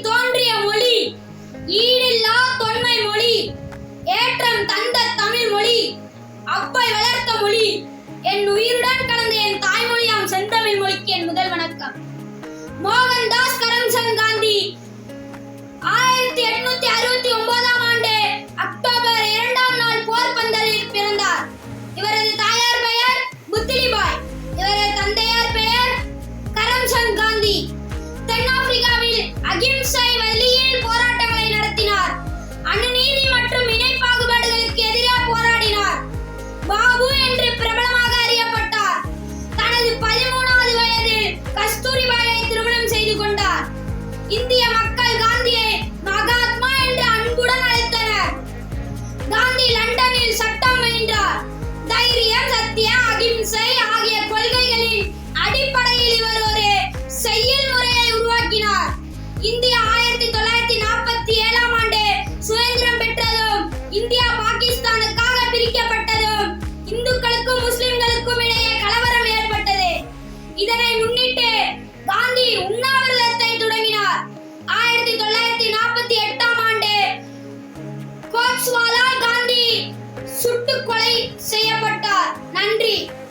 தோன்றிய மொழி. ஈடில்லா தொன்மை மொழி. ஏற்றம் தந்த தமிழ் மொழி. அப்பை வளர்த்த மொழி. என் உயிருடன் கலந்த என் தாய்மொழியாம் செந்தமிழ் மொழிக்கு என் முதல் வணக்கம். நன்றி